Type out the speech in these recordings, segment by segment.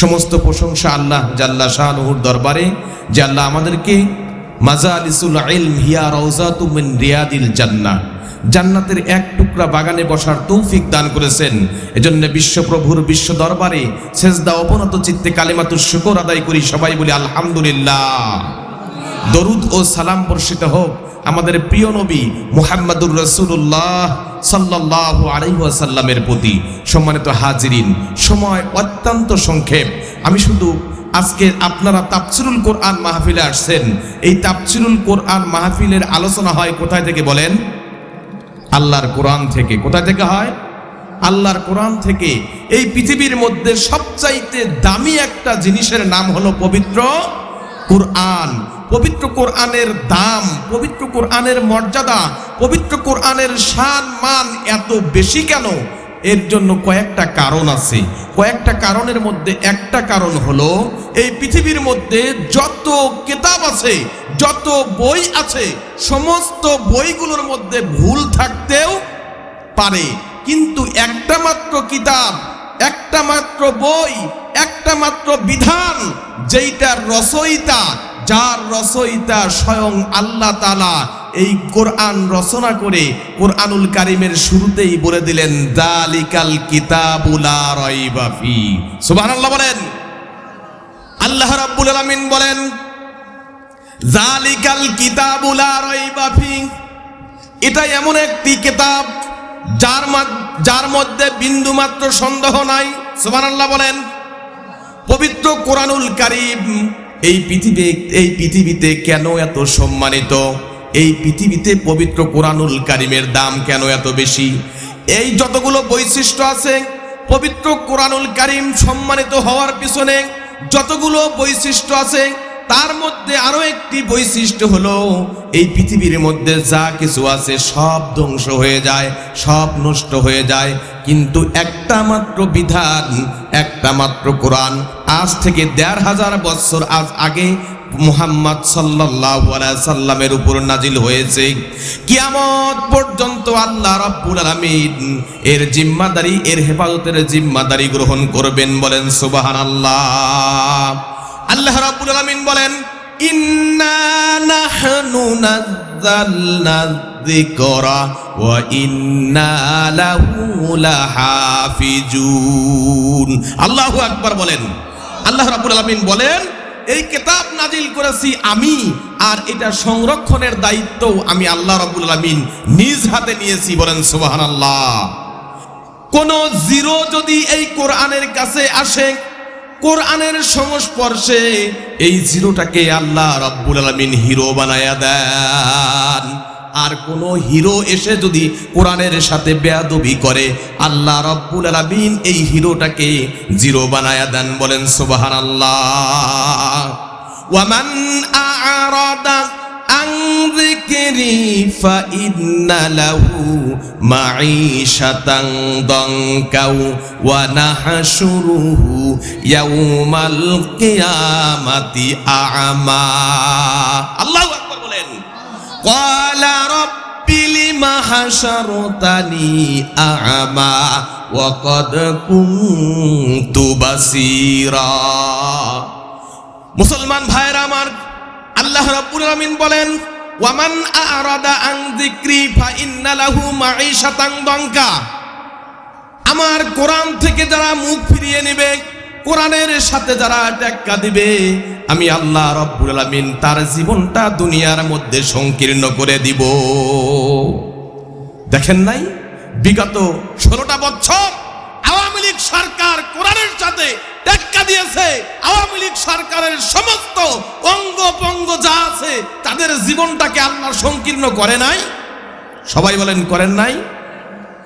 সমস্ত প্রশংসা আল্লাহ জাল্লা শাহুর দরবারে, যে আল্লাহ আমাদেরকে মাজালিসুল আইল হিয়া রওজাতু মিন রিয়াদিল জান্নাহ, জান্নাতের এক টুকরা বাগানে বসার তৌফিক দান করেছেন। এজন্য বিশ্বপ্রভুর বিশ্ব দরবারে সেজদা অবনত চিত্তে কালেমাতুর শুকর আদায় করি সবাই বলি আলহামদুলিল্লাহ। দরুদ ও সালাম বর্ষিত হোক। আমাদের প্রিয় নবী মুহাম্মাদুর রসুল্লাহ সাল্লাহ আলাইসাল্লামের প্রতি সম্মানিত হাজিরিন, সময় অত্যন্ত সংক্ষেপ। আমি শুধু আজকে আপনারা তাফসিরুল কোরআন মাহফিলে আসছেন। এই তাফসিরুল কোরআন মাহফিলের আলোচনা হয় কোথায় থেকে বলেন? আল্লাহর কোরআন থেকে। কোথায় থেকে হয়? আল্লাহর কোরআন থেকে। এই পৃথিবীর মধ্যে সবচাইতে দামি একটা জিনিসের নাম হলো পবিত্র কোরআন। পবিত্র কোরআনের দাম, পবিত্র কোরআনের মর্যাদা, পবিত্র কোরআনের সান মান এত বেশি কেন? এর জন্য কয়েকটা কারণ আছে। কয়েকটা কারণের মধ্যে একটা কারণ হলো, এই পৃথিবীর মধ্যে যত কেতাব আছে, যত বই আছে, সমস্ত বইগুলোর মধ্যে ভুল থাকতেও পারে। কিন্তু একটা মাত্র কিতাব, একটা মাত্র বই, একটা মাত্র বিধান, যেইটার রচয়িতা যার রচয়িতা স্বয়ং আল্লাহ তালা এই কোরআন রচনা করে কোরআনুল কারিমের শুরুতেই বলে দিলেন, দালিকাল কিতাবুলা রইবাফি সুবহানাল্লাহ বলেন। আল্লাহ রাব্বুল আলামিন বলেন জালিকাল কিতাবুলা এটা এমন একটি কিতাব যার যার মধ্যে বিন্দু মাত্র সন্দেহ নাই। সুবহানাল্লাহ বলেন, পবিত্র কোরআনুল কারিম এই পৃথিবী, এই পৃথিবীতে কেন এত সম্মানিত? এই পৃথিবীতে পবিত্র কোরআনুল কারিমের দাম কেন এত বেশি? এই যতগুলো বৈশিষ্ট্য আছে, পবিত্র কোরআনুল কারিম সম্মানিত হওয়ার পিছনে যতগুলো বৈশিষ্ট্য আছে তার মধ্যে আরও একটি বৈশিষ্ট্য হলো, এই পৃথিবীর মধ্যে যা কিছু আছে সব ধ্বংস হয়ে যায়, সব নষ্ট হয়ে যায়। কিন্তু একটা মাত্র বিধান, একটা মাত্র কোরআন। আজ থেকে দেড় হাজার বছর আজ আগে মুহাম্মদ সাল্লামের উপর নাজিল হয়েছে। কিয়ামত পর্যন্ত আল্লাহ রাব্বুল আলামিন এর জিম্মাদারি, এর হেফাজতের জিম্মাদারি গ্রহণ করবেন বলেন সুবহানাল্লাহ। আল্লাহ রাব্বুল আলামিন বলেন, ইন্না নাহনু নাযালনা যিকরা ওয়া ইন্না লাহু লাহাফিজুন। আল্লাহু আকবার বলেন। আল্লাহ রাব্বুল আলামিন বলেন, এই কিতাব নাজিল করেছি আমি আর এটা সংরক্ষণের দায়িত্ব আমি আল্লাহ রাব্বুল আলামিন নিজ হাতে নিয়েছি। বলেন, সুবহানাল্লাহ। কোন জিরো যদি এই কোরআনের কাছে আসে কোরআনের সংস্পর্শে এই জিরোটাকে আল্লাহ রব্বুল আলমিন হিরো বানায়া দেন। আর কোন হিরো এসে যদি কোরআনের সাথে বেয়াদবি করে, আল্লাহ রব্বুল আলমিন এই হিরোটাকে জিরো বানায়া দেন বলেন সুবাহ আল্লাহ ওয়ামান আ'রাদা عن ذكري فإن له معيشة ضنكا ونحشره يوم القيامة أعمى الله أكبر বলেন قال رب لم حشرتني أعمى وقد كنت بصيرا মুসলমান ভাইরা আমার আল্লাহ রাব্বুল আলামিন বলেন, ওয়ামান আরাদা আন যিকরি ফা ইন্না লাহু মাঈশাতান দঙ্কা। আমার কোরআন থেকে যারা মুখ ফিরিয়ে নেবে, কোরআনের সাথে যারা টেক্কা দিবে, আমি আল্লাহ রব্বুল আলামিন তার জীবনটা দুনিয়ার মধ্যে সংকীর্ণ করে দিব। দেখেন নাই? বিগত ষোলোটা বছর আওয়ামী লীগ সরকার কোরআনের সাথে টেক্কা দিয়েছে। আওয়ামী লীগ সরকারের সমস্ত অঙ্গ পঙ্গ জীবনটাকে আল্লাহ সংকীর্ণ করে নাই। সবাই বলেন, করেন নাই?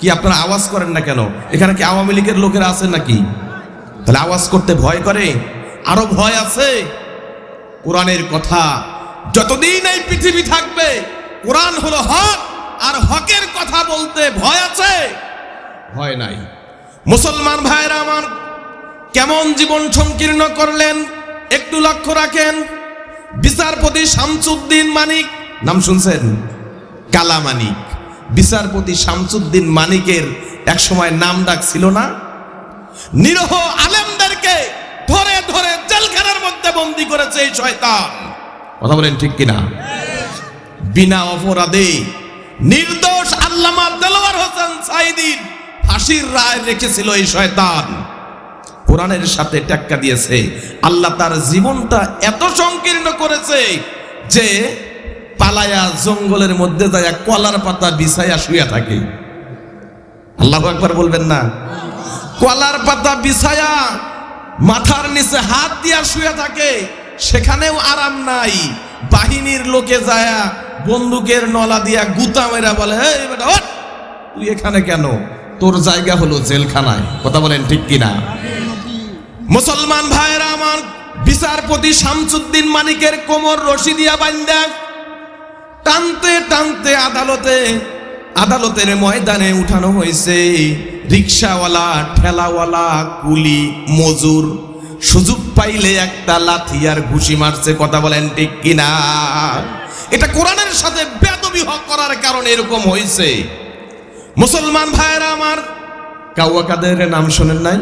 কি আপনারা আওয়াজ করেন না কেন? এখানে কি আওয়ামী লীগের লোকেরা আছে নাকি? তাহলে আওয়াজ করতে ভয় করে? আরও ভয় আছে? কোরআনের কথা, যতদিন এই পৃথিবী থাকবে, কোরআন হলো হক, আর হকের কথা বলতে ভয় আছে? ভয় নাই। মুসলমান ভাইরা আমার, কেমন জীবন সংকীর্ণ করলেন? একটু লক্ষ্য রাখেন। বিচারপতি শামসুদ্দিন মানিক। নাম শুনছেন? কালা মানিক বিচারপতি শামসুদ্দিন মানিকের এক সময় নাম ডাক ছিল না। নিরহ আলেমদেরকে ধরে ধরে জেলখানার মধ্যে বন্দি করেছে এই শয়তান। কথা বলেন ঠিক কিনা? বিনা অপরাধে নির্দোষ আল্লামা দেলোয়ার হোসেন সাইদিন ফাঁসির রায় রেখেছিল এই শয়তান। কোরআনের সাথে টেক্কা দিয়েছে। আল্লাহ তার জীবনটা এত সংকীর্ণ করেছে যে পালায়া জঙ্গলের মধ্যে যায় কলার পাতা বিছাইয়া শুয়ে থাকে। আল্লাহ একবার বলবেন না। কলার পাতা বিছায়া মাথার নিচে হাত দিয়া শুয়ে থাকে, সেখানেও আরাম নাই। বাহিনীর লোকে যায়া বন্দুকের নলা দিয়া গুতা মেরা বলে, "এই তুই এখানে কেন? তোর জায়গা হলো জেলখানায়। কথা বলেন ঠিক কিনা? মুসলমান ভাইরা আমার বিচারপতি শামসুদ্দিন মানিকের কোমর রশি দিয়া বান্দা টানতে টানতে আদালতে, আদালতের ময়দানে উঠানো হয়েছে রিক্সাওয়ালা, ঠেলাওয়ালা, কুলি, মজুর। সুযোগ পাইলে একটা লাথি আর ঘুষি মারছে, কথা বলেন ঠিক কিনা? এটা কোরআনের সাথে বেদবি হক করার কারণে এরকম হয়েছে। মুসলমান ভাইয়েরা আমার কাউয়া কাদের নাম শোনেন নাই?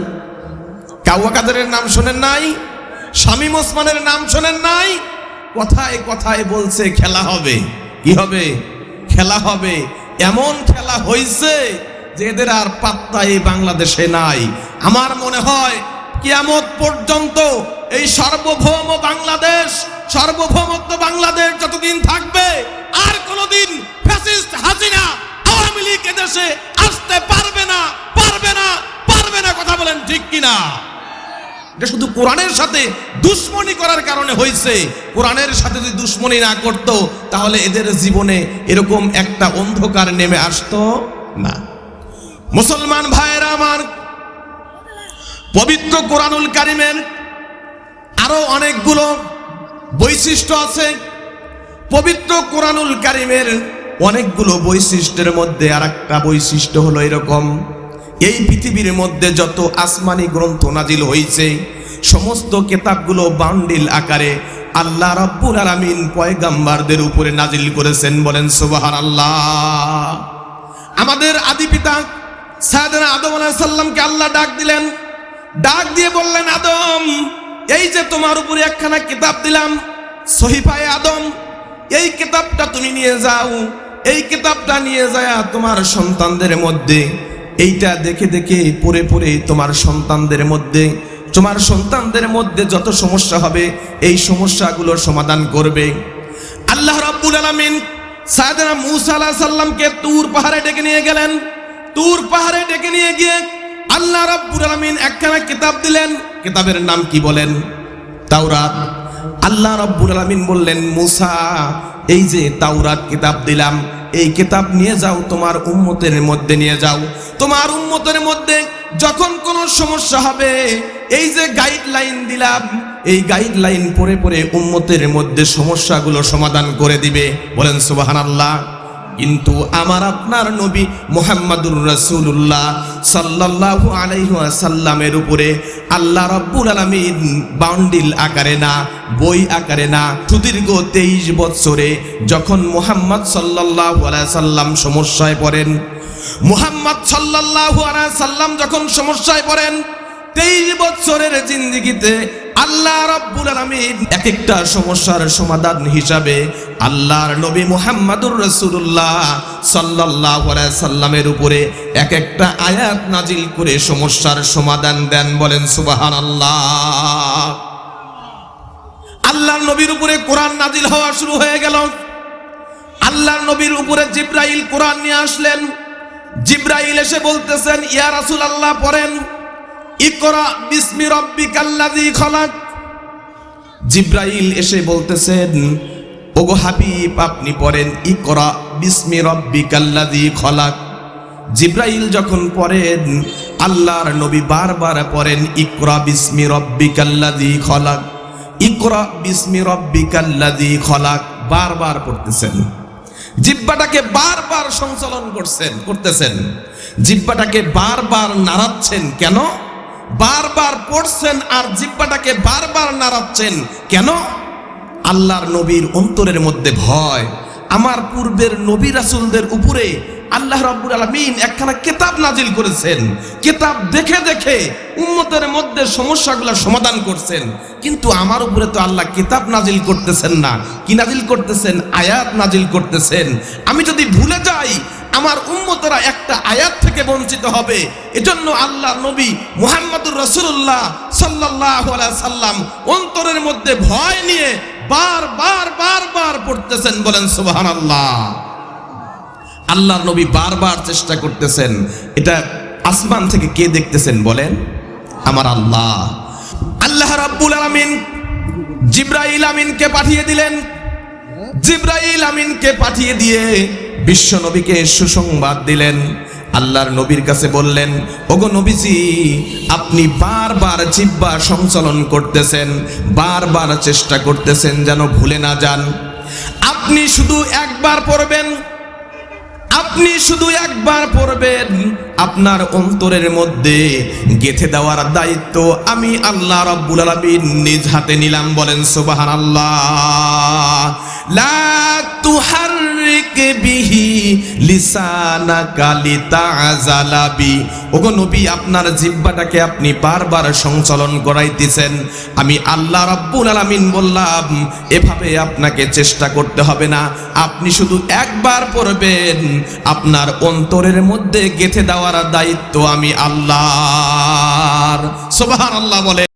কাউয়া কাদেরের নাম শোনেন নাই? শামীম ওসমানের নাম শোনেন নাই? কথায় কথায় বলছে, খেলা হবে। কি হবে? খেলা হবে। এমন খেলা হয়েছে যে এদের আর পাত্তা এই বাংলাদেশে নাই। আমার মনে হয় কিয়ামত পর্যন্ত এই সার্বভৌম বাংলাদেশ, সার্বভৌমত্ব বাংলাদেশ যতদিন থাকবে, আর কোনোদিন ফ্যাসিস্ট হাসিনা আওয়ামী লীগ এদেশে আসতে পারবে না পারবে না পারবে না, কথা বলেন ঠিক কিনা? এটা শুধু কোরআনের সাথে দুশ্মনী করার কারণে হয়েছে, কোরআনের সাথে যদি দুশ্মনী না করত, তাহলে এদের জীবনে এরকম একটা অন্ধকার নেমে আসতো না। মুসলমান ভাইয়েরা আমার, পবিত্র কোরআনুল কারিমের আরও অনেকগুলো বৈশিষ্ট্য আছে। পবিত্র কোরআনুল কারিমের অনেকগুলো বৈশিষ্ট্যের মধ্যে আর একটা বৈশিষ্ট্য হলো এরকম। এই পৃথিবীর মধ্যে যত আসমানি গ্রন্থ নাজিল হয়েছে সমস্ত কেতাবগুলো বান্ডিল আকারে আল্লাহ রাব্বুল আলামিন পয়গাম্বারদের উপরে নাজিল করেছেন, বলেন সুবাহান আল্লাহ আমাদের আদি পিতা সায়দানা আদম আলাইহিস সাল্লামকে আল্লাহ ডাক দিলেন। ডাক দিয়ে বললেন, আদম, এই যে তোমার উপরে একখানা কিতাব দিলাম, সহিফায়ে আদম, এই কিতাবটা তুমি নিয়ে যাও, এই কিতাবটা নিয়ে যায় তোমার সন্তানদের মধ্যে এইটা দেখে দেখে পড়ে পড়ে তোমার সন্তানদের মধ্যে, তোমার সন্তানদের মধ্যে যত সমস্যা হবে, এই সমস্যাগুলোর সমাধান করবে। আল্লাহ রাব্বুল আলামিন সায়দানা মুসা আলাইহিস সাল্লামকে তুর পাহাড়ে ডেকে নিয়ে গেলেন। তুর পাহাড়ে ডেকে নিয়ে গিয়ে আল্লাহ রাব্বুল আলামিন একখানা কিতাব দিলেন। কিতাবের নাম কি বলেন? তাওরাত। আল্লাহ রাব্বুল আলামিন বললেন, মুসা, এই যে তাওরাত কিতাব দিলাম এই কিতাব নিয়ে যাও, তোমার উম্মতের মধ্যে নিয়ে যাও। তোমার উম্মতের মধ্যে যখন কোনো সমস্যা হবে, এই যে গাইডলাইন দিলাম, এই গাইডলাইন পড়ে পড়ে উম্মতের মধ্যে সমস্যাগুলো সমাধান করে দিবে। বলেন সুবহানাল্লাহ। কিন্তু আমার আপনার নবী মোহাম্মদুর রসুল্লাহ সাল্লাল্লাহু আলাইহি সাল্লামের উপরে আল্লাহ রব্বুল আলামিন বাউন্ডিল আকারে না, বই আকারে না, সুদীর্ঘ তেইশ বৎসরে যখন মোহাম্মদ আলাইহি সাল্লাম সমস্যায় পড়েন, মোহাম্মদ আলাইহি সাল্লাম যখন সমস্যায় পড়েন, তেইশ বৎসরের জিন্দিগিতে আল্লাহ রব্বুল আলামিন এক একটা সমস্যার সমাধান হিসাবে আল্লাহর নবী মুহাম্মাদুর রাসূলুল্লাহ সাল্লাল্লাহু আলাইহি সাল্লামের উপরে এক একটা আয়াত নাজিল করে সমস্যার সমাধান দেন, বলেন সুবহানাল্লাহ। আল্লাহর নবীর উপরে কোরআন নাজিল হওয়া শুরু হয়ে গেল। আল্লাহর নবীর উপরে জিব্রাইল কোরআন নিয়ে আসলেন। জিব্রাইল এসে বলতেছেন, ইয়া রাসূলুল্লাহ, পড়েন। ইকরা বিসমি রব্বিকাল্লাযী খলাক। জিব্রাইল এসে বলতেছেন ওগো হাবিব, আপনি পড়েন, ইকরা বিসমি রব্বিকাল্লাযী খলাক। জিব্রাইল যখন পড়েন, আল্লাহর নবী বারবার পড়েন, ইকরা বিসমি রব্বিকাল্লাযী খলাক। ইকরা বিসমি রব্বিকাল্লাযী খলাক, বারবার পড়তেছেন। জিব্বাটাকে বারবার সঞ্চালন করছেন, করতেছেন। জিব্বাটাকে বারবার নাড়াচ্ছেন কেন? বারবার পড়ছেন আর জিব্বাটাকে বারবার নাড়াচ্ছেন কেন? আল্লাহর নবীর অন্তরের মধ্যে ভয়। আমার পূর্বের নবী রাসূলদের উপরে আল্লাহ রাব্বুল আলামিন একখানা কিতাব নাজিল করেছেন। কিতাব দেখে দেখে উম্মতের মধ্যে সমস্যাগুলো সমাধান করছেন। কিন্তু আমার উপরে তো আল্লাহ কিতাব নাজিল করতেছেন না। কি নাজিল করতেছেন? আয়াত নাজিল করতেছেন। আমি যদি ভুলে যাই, আমার উম্মতরা একটা আয়াত থেকে বঞ্চিত হবে। এজন্য আল্লাহ নবী মুহাম্মদুর রসুল্লাহ সাল্লাহ সাল্লাম অন্তরের মধ্যে ভয় নিয়ে বার বার বার বার পড়তেছেন বলেন সুবাহান আল্লাহ আল্লাহ নবী বারবার চেষ্টা করতেছেন। এটা আসমান থেকে কে দেখতেছেন বলেন? আমার আল্লাহ। আল্লাহ রাব্বুল আলামিন জিব্রাইল আমিনকে পাঠিয়ে দিলেন। জিব্রাইল আমিনকে পাঠিয়ে দিয়ে বিশ্ব নবীকে সুসংবাদ দিলেন। আল্লাহর নবীর কাছে বললেন, ওগো নবীজি, আপনি বারবার জিব্বা সঞ্চালন করতেছেন, বারবার চেষ্টা করতেছেন যেন ভুলে না যান। আপনি শুধু একবার পড়বেন, আপনি শুধু একবার পড়বেন, আপনার অন্তরের মধ্যে গেথে দেওয়ার দায়িত্ব আমি আল্লাহ রাব্বুল আলামিন নিজ হাতে নিলাম। বলেন, সুবহানাল্লাহ। লা তুহাররিক বিহি আল্লাহ আলামিন বললাম, এভাবে আপনাকে চেষ্টা করতে হবে না। আপনি শুধু একবার পড়বেন, আপনার অন্তরের মধ্যে গেথে দেওয়ার দায়িত্ব আমি আল্লাহর। সুবহানাল্লাহ বলে।